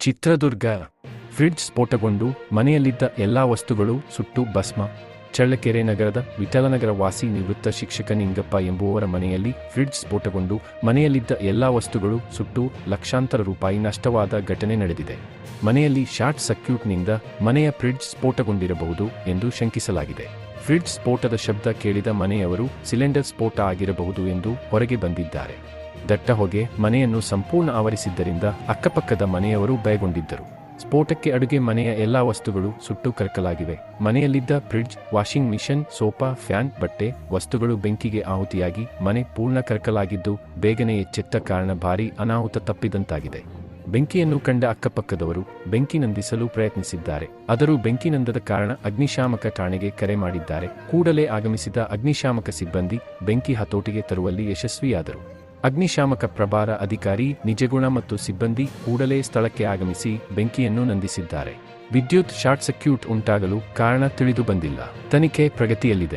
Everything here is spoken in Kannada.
ಚಿತ್ರದುರ್ಗ ಫ್ರಿಡ್ಜ್ ಸ್ಫೋಟಗೊಂಡು ಮನೆಯಲ್ಲಿದ್ದ ಎಲ್ಲಾ ವಸ್ತುಗಳು ಸುಟ್ಟು ಭಸ್ಮ. ಚಳ್ಳಕೆರೆ ನಗರದ ವಿಠಲನಗರ ವಾಸಿ ನಿವೃತ್ತ ಶಿಕ್ಷಕ ನಿಂಗಪ್ಪ ಎಂಬುವವರ ಮನೆಯಲ್ಲಿ ಫ್ರಿಡ್ಜ್ ಸ್ಫೋಟಗೊಂಡು ಮನೆಯಲ್ಲಿದ್ದ ಎಲ್ಲಾ ವಸ್ತುಗಳು ಸುಟ್ಟು ಲಕ್ಷಾಂತರ ರೂಪಾಯಿ ನಷ್ಟವಾದ ಘಟನೆ ನಡೆದಿದೆ. ಮನೆಯಲ್ಲಿ ಶಾರ್ಟ್ ಸರ್ಕ್ಯೂಟ್ನಿಂದ ಮನೆಯ ಫ್ರಿಡ್ಜ್ ಸ್ಫೋಟಗೊಂಡಿರಬಹುದು ಎಂದು ಶಂಕಿಸಲಾಗಿದೆ. ಫ್ರಿಡ್ಜ್ ಸ್ಫೋಟದ ಶಬ್ದ ಕೇಳಿದ ಮನೆಯವರು ಸಿಲಿಂಡರ್ ಸ್ಫೋಟ ಆಗಿರಬಹುದು ಎಂದು ಹೊರಗೆ ಬಂದಿದ್ದಾರೆ. ದಟ್ಟ ಹೊಗೆ ಮನೆಯನ್ನು ಸಂಪೂರ್ಣ ಆವರಿಸಿದ್ದರಿಂದ ಅಕ್ಕಪಕ್ಕದ ಮನೆಯವರು ಭಯಗೊಂಡಿದ್ದರು. ಸ್ಫೋಟಕ್ಕೆ ಅಡುಗೆ ಮನೆಯ ಎಲ್ಲಾ ವಸ್ತುಗಳು ಸುಟ್ಟು ಕರಕಲಾಗಿವೆ. ಮನೆಯಲ್ಲಿದ್ದ fridge, washing machine, sofa, fan, ಬಟ್ಟೆ, ವಸ್ತುಗಳು ಬೆಂಕಿಗೆ ಆಹುತಿಯಾಗಿ ಮನೆ ಪೂರ್ಣ ಕರಕಲಾಗಿದ್ದು ಬೇಗನೆ ಎಚ್ಚೆತ್ತ ಕಾರಣ ಭಾರೀ ಅನಾಹುತ ತಪ್ಪಿದಂತಾಗಿದೆ. ಬೆಂಕಿಯನ್ನು ಕಂಡ ಅಕ್ಕಪಕ್ಕದವರು ಬೆಂಕಿ ನಂದಿಸಲು ಪ್ರಯತ್ನಿಸಿದ್ದಾರೆ. ಆದರೂ ಬೆಂಕಿ ನಂದದ ಕಾರಣ ಅಗ್ನಿಶಾಮಕ ಠಾಣೆಗೆ ಕರೆ ಮಾಡಿದ್ದಾರೆ. ಕೂಡಲೇ ಆಗಮಿಸಿದ ಅಗ್ನಿಶಾಮಕ ಸಿಬ್ಬಂದಿ ಬೆಂಕಿ ಹತೋಟಿಗೆ ತರುವಲ್ಲಿ ಯಶಸ್ವಿಯಾದರು. ಅಗ್ನಿಶಾಮಕ ಪ್ರಭಾರ ಅಧಿಕಾರಿ ನಿಜಗುಣ ಮತ್ತು ಸಿಬ್ಬಂದಿ ಕೂಡಲೇ ಸ್ಥಳಕ್ಕೆ ಆಗಮಿಸಿ ಬೆಂಕಿಯನ್ನು ನಂದಿಸಿದ್ದಾರೆ. ವಿದ್ಯುತ್ ಶಾರ್ಟ್ ಸರ್ಕ್ಯೂಟ್ ಉಂಟಾಗಲು ಕಾರಣ ತಿಳಿದು ಬಂದಿಲ್ಲ. ತನಿಖೆ ಪ್ರಗತಿಯಲ್ಲಿದೆ.